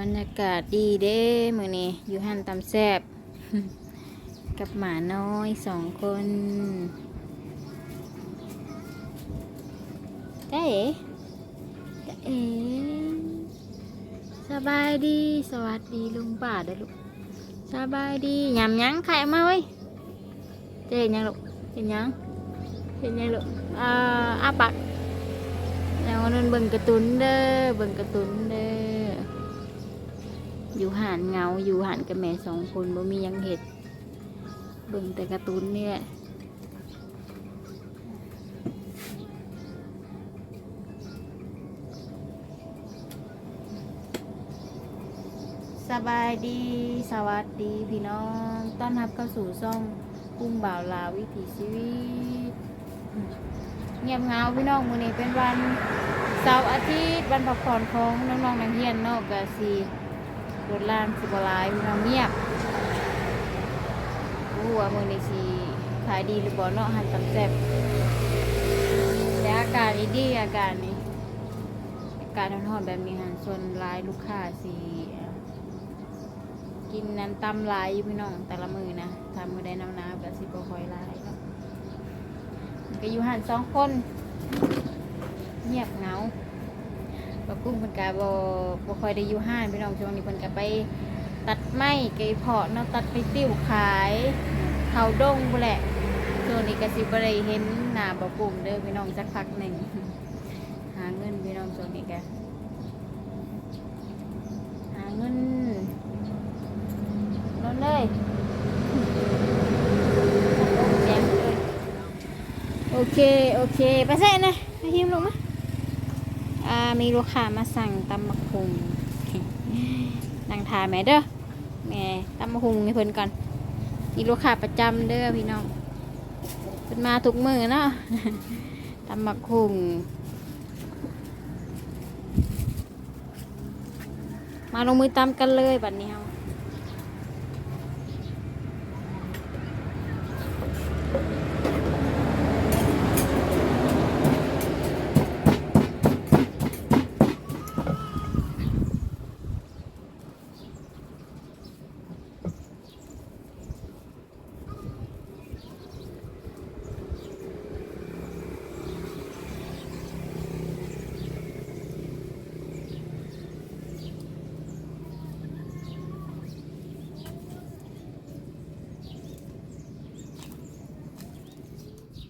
บรรยากาศดีเด้มือนี้อยู่หันตำแซบ กับหมาน้อยสองคนได้เอ๋ได้เอ๋สบายดี สวัสดีลุงป่าเด้อลูก สบายดียำหยังไข่มาเว้ยเจ๊เห็นยังลูกเห็นยังเห็นยังลูกอ่าอาปากแล้วนั่นเบิ่งกร์ตูนเด้อ เบิ่งกร์ตูนเด้อ อยู่หานเงาอยู่หานกับแม่สองคนบ่มียังเห็ดเบิ่งแต่การ์ตูนนี่แหละสบายดีสวัสดีพี่น้องต้อนรับเข้าสู่ช่องกุ้งบ่าวลาววิถีชีวิต เงียบเงาพี่น้องมื้อนี้เป็นวันเสาร์อาทิตย์วันพักผ่อนของน้องๆนักเรียนเนอกกะสี รถล่างสิบหลายพี่น้องเงียบรู้ว่ามือในสีขายดีหรือบ่เนาะหันตำแซ่บแต่อากาศนี่ดีอากาศนี่อาการ้อนๆแบบนี้หันส่วนลายลูกค้าสีกินนั้นตำลายอยู่พี่น้องแต่ละมือนะทำมือได้น้ำน้ำกับสิบคอยลายก็อยู่หันสองคน เงียบเงา ปลากุ้งเพิ่นกะบ่บ่ค่อยได้อยู่ห้านพี่น้องช่วงนี้เพิ่นกะไปตัดไม้ไก่เพาะเนาะตัดไปติ้วขายเขาดงบ่แหละช่วงนี้ก็สิบ่ได้เห็นหน้าปลากุ้งเด้อพี่น้องสักพักหนึ่งหาเงินพี่น้องช่วงนี้กะหาเงินนอนเลยโอเค โอเคไปใส่นะไปหิมลงมา มีลูกค้ามาสั่งตำมะคุงนางทาแม่เด้อแม่ตำมะคุงให้เพิ่นก่อนมีลูกค้าประจำเด้อพี่น้องเพิ่นมาทุกมือเนาะตำมะคุงมาลงมือตำกันเลยบัดนี้เฮา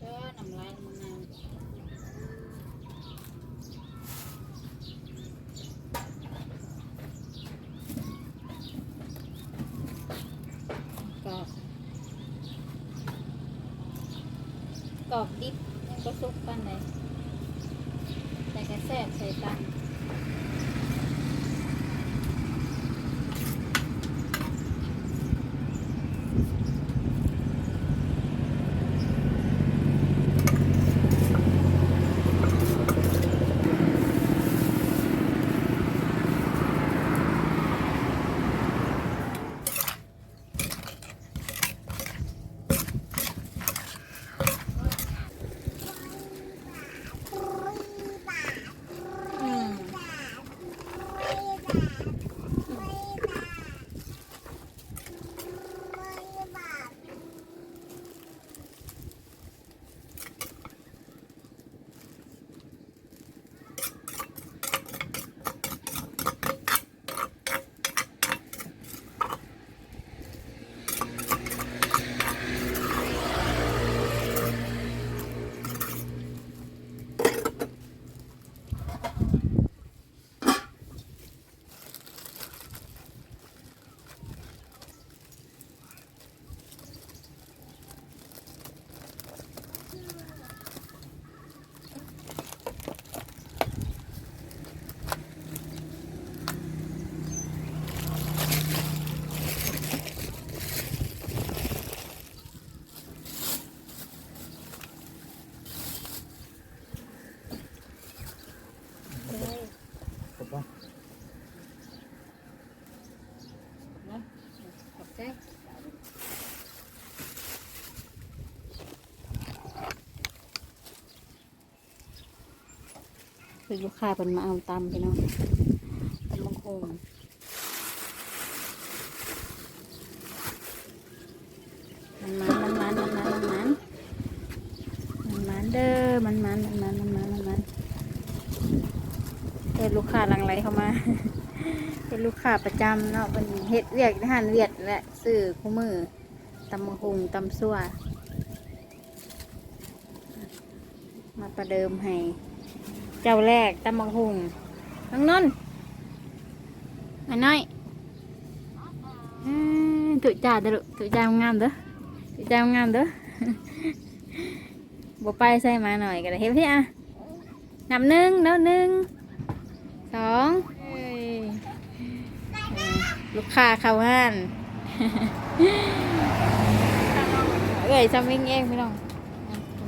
เด้อน้ำลายมันนาวกรอบ กรอบดิบยังก็สุกปันเลยแต่กระแสบใส่ตา คือลูกค้าเป็นมาเอาตำพี่น้องตำมังคุงมันมันมันมันมันมันมันมันมันเด้อมันมันมันมันมันมันมันมันเออลูกค้าหลังไหลเข้ามาเป็นลูกค้าประจำเนาะเป็นเฮ็ดเวียกทหารเวียดและสื่อคู่มือตำมัคงตำซัวมาประเดิมให้ เจ้าแรกตำมะฮุงน้องนนท์มาหน่อยตุจ่าเด้อตุจ่างามเด้อตุจ่างามเด้อบ่ไปใส่มาหน่อยก็ได้เฮ็ดพี่อะนับหนึ่งแล้วหนึ่งสองลูกค้าเข้าห้านเอ้ยจำเองเองพี่น้อง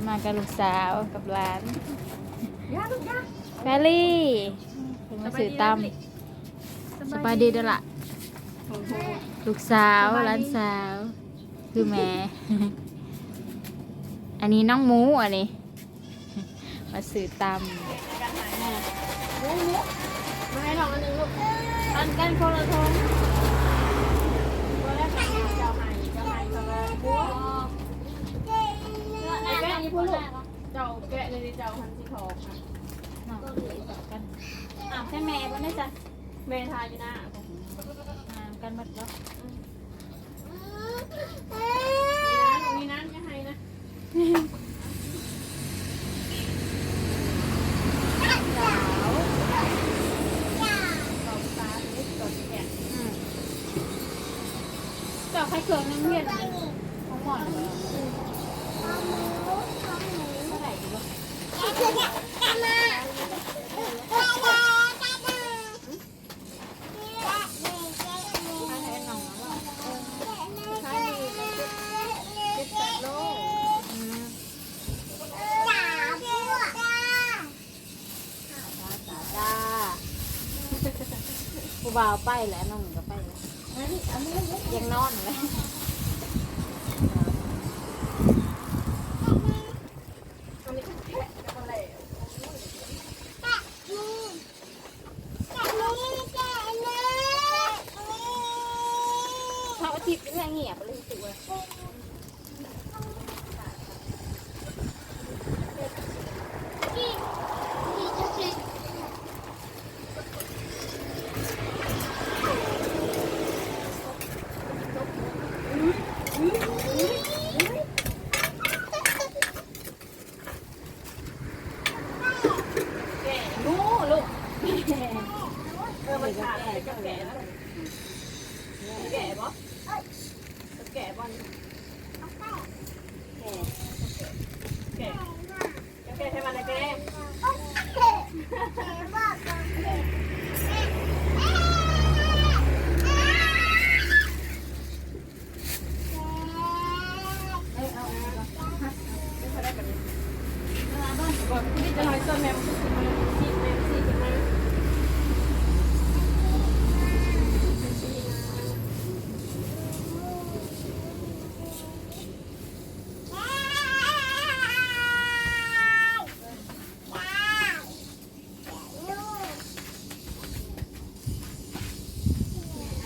มากับลูกสาวกับหลาน แฟรี่เพิ่งมาสื่อตำสบายดีเด้อล่ะ ลูกสาวหลานสาว คือแม่ อันนี้น้องหมูอันนี้ มาสื่อตำมาให้ลองอันหนึงลูกอันกันคนละทง เจ้าพันที่ทองค่ะนองก็เลอกันอาะแค่แม่ก็ไม่จ้ะแม่ทาอยู่หน้าอ่ากันหมดแล้วมีน้ำมีน้ำยังไงนะสาวสอตาเล็อแขนอืมเจาะไข่เกลือน้ำเย็นของหมอน ผู้บ่าวไปแล้วน้องก็ไปแล้วยังนอนเลย อันนี้แค่อะไร เช้าร์อาทิตย์นี่เงียบเลยสิเว้ย แก่งูลูกเออมันขาดอะไรกับแก่แล้วแก่ปะแก่ปะแก่แก่ใช่ไหมนะแก่ก่อนที่จะลอยต้นแมวซีแมวซีขึ้นมา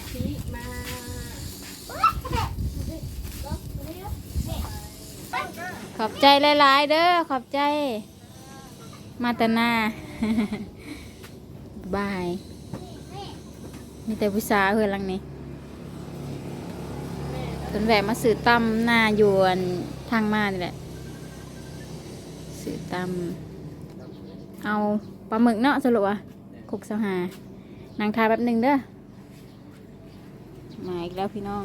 ชี้มา ขอบ ใจหลายๆเด้อขอบใจ มาแตหนาบาย มีแต่ผู้สาวเฮือนหลังนี้เพิ่นแวะมาสื่อตำหน้าอยวนทางมานี่แหละสื่อตำเอาปลาหมึกเนาะสรุปว่าคุกสหานางทายแป๊บหนึ่งเด้อมาอีกแล้วพี่น้อง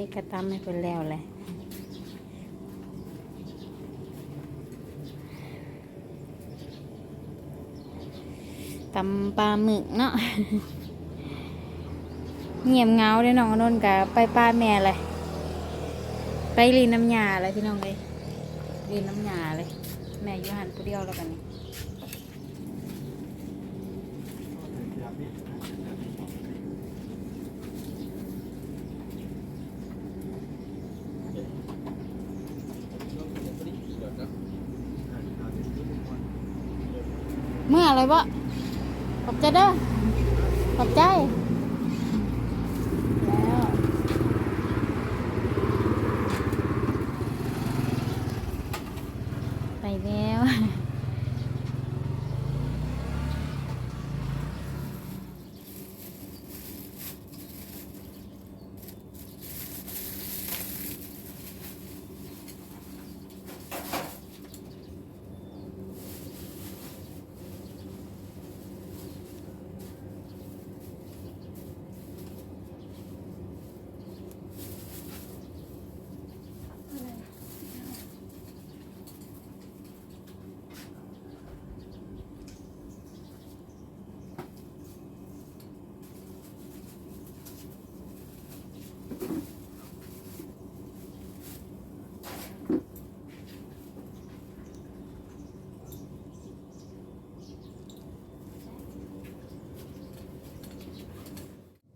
เอ๊ะกระตำให้เพิ่นแล้วเลยตำปลาหมึกเนาะเงียบเงาเลยน้องนนกับไปป้าแม่เลยไปรีนน้ำยาเลยพี่น้องเลยรีนน้ำยาเลย แม่อยู่หันผู้เดียวแล้วกันนี่ เมื่ออะไรวะขอบใจเด้อขอบใจแล้วไปแล้ว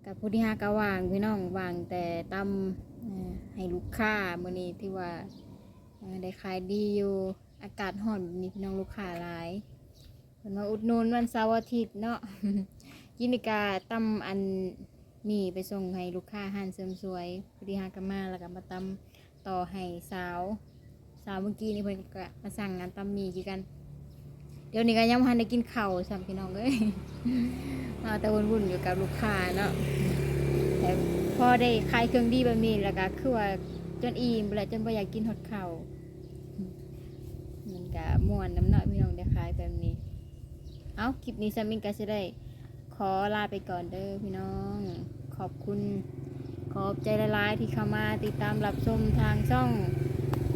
กับ ผู้ที่หากะวางพี่น้องวางแต่ตำให้ลูกค้ามื้อนี้ที่ว่าได้ขายดีอยู่อากาศร้อนนี่พี่น้องลูกค้าหลายเพิ่นมาอุดหนุนวันเสาร์อาทิตย์เนาะยินิกาตำอันมีไปส่งให้ลูกค้าห้านเสริมสวยผู้ที่หากะมาแล้วก็มาตำต่อให้สาว สาวเมื่อกี้นี่เพิ่นก็มาสั่งงานตำมีคือกัน ดี๋ยวนี้ก็ยังบ่ทันได้กินข้าวซ้ำพี่น้องเอ้ยมาแต่วุ่นๆอยู่กับลูกค้าเนาะแต่พอได้ขายเครื่องดีแบบนี้แล้วก็คือว่าจนอิ่มแล้วจนบ่อยากกินหดข้าวมันก็ม่วนน้ำเนาะพี่น้องได้ขายแบบนี้ เอาคลิปนี้ซัมมิงก็จะได้ขอลาไปก่อนเด้อพี่น้อง ขอบคุณ ขอบใจละลายที่เข้ามาติดตามรับชมทางช่อง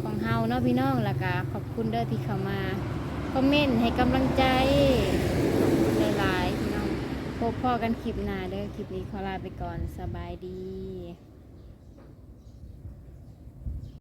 ของเฮาเนาะพี่น้องแล้วก็ขอบคุณเด้อที่เข้ามา คอมเมนต์ให้กำลังใจหลายๆพี่น้องพบพ่อกันคลิปหน้าเด้อคลิปนี้ขอลาไปก่อนสบายดี